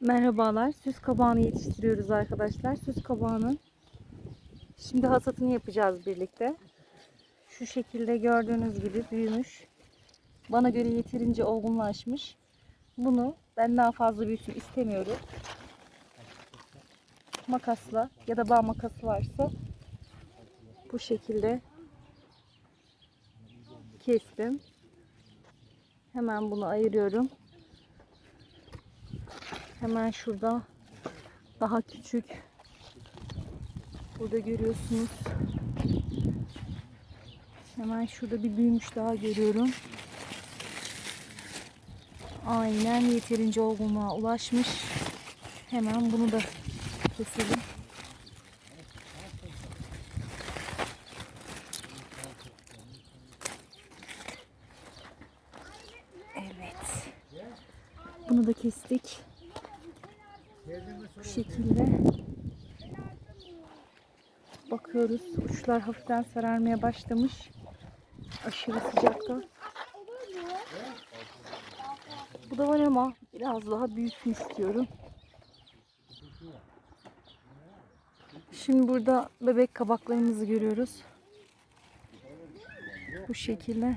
Merhabalar. Süs kabağını yetiştiriyoruz arkadaşlar. Süs kabağının şimdi hasatını yapacağız birlikte. Şu şekilde gördüğünüz gibi büyümüş. Bana göre yeterince olgunlaşmış. Bunu ben daha fazla büyüsün istemiyorum. Makasla ya da bağ makası varsa bu şekilde kestim. Hemen bunu ayırıyorum. Hemen şurada daha küçük. Burada görüyorsunuz. Hemen şurada bir büyümüş daha görüyorum. Aynen yeterince olgunluğa ulaşmış. Hemen bunu da keselim. Evet. Bunu da kestik. Bu şekilde bakıyoruz. Uçlar hafiften sararmaya başlamış. Aşırı sıcakta. Bu da var ama biraz daha büyüsün istiyorum. Şimdi burada bebek kabaklarımızı görüyoruz. Bu şekilde.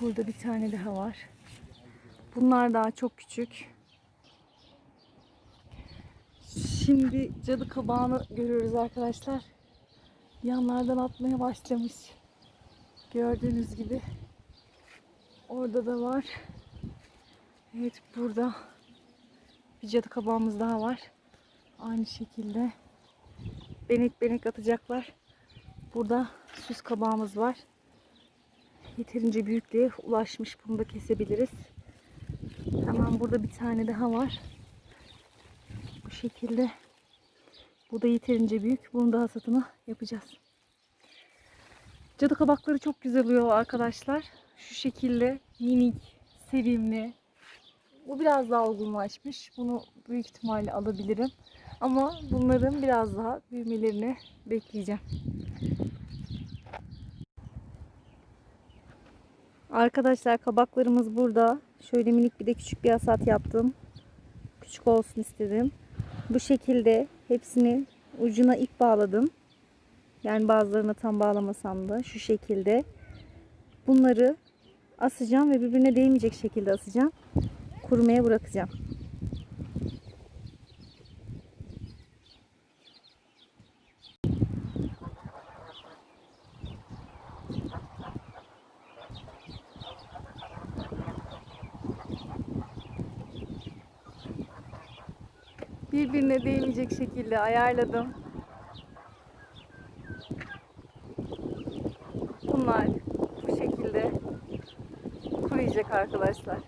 Burada bir tane daha var. Bunlar daha çok küçük. Şimdi cadı kabağını görüyoruz arkadaşlar. Yanlardan atmaya başlamış. Gördüğünüz gibi. Orada da var. Evet burada bir cadı kabağımız daha var. Aynı şekilde benek benek atacaklar. Burada süs kabağımız var. Yeterince büyüklüğe ulaşmış. Bunu da kesebiliriz. Hemen burada bir tane daha var. Bu şekilde. Bu da yeterince büyük. Bunun da hasatını yapacağız. Cadı kabakları çok güzel oluyor arkadaşlar. Şu şekilde minik, sevimli. Bu biraz daha olgunlaşmış. Bunu büyük ihtimalle alabilirim. Ama bunların biraz daha büyümelerini bekleyeceğim. Arkadaşlar kabaklarımız burada. Şöyle minik bir de küçük bir hasat yaptım. Küçük olsun istedim. Bu şekilde hepsini ucuna ip bağladım. Yani bazılarını tam bağlamasam da şu şekilde. Bunları asacağım ve birbirine değmeyecek şekilde asacağım. Kurumaya bırakacağım. Birbirine değmeyecek şekilde ayarladım. Bunlar bu şekilde kuruyacak arkadaşlar.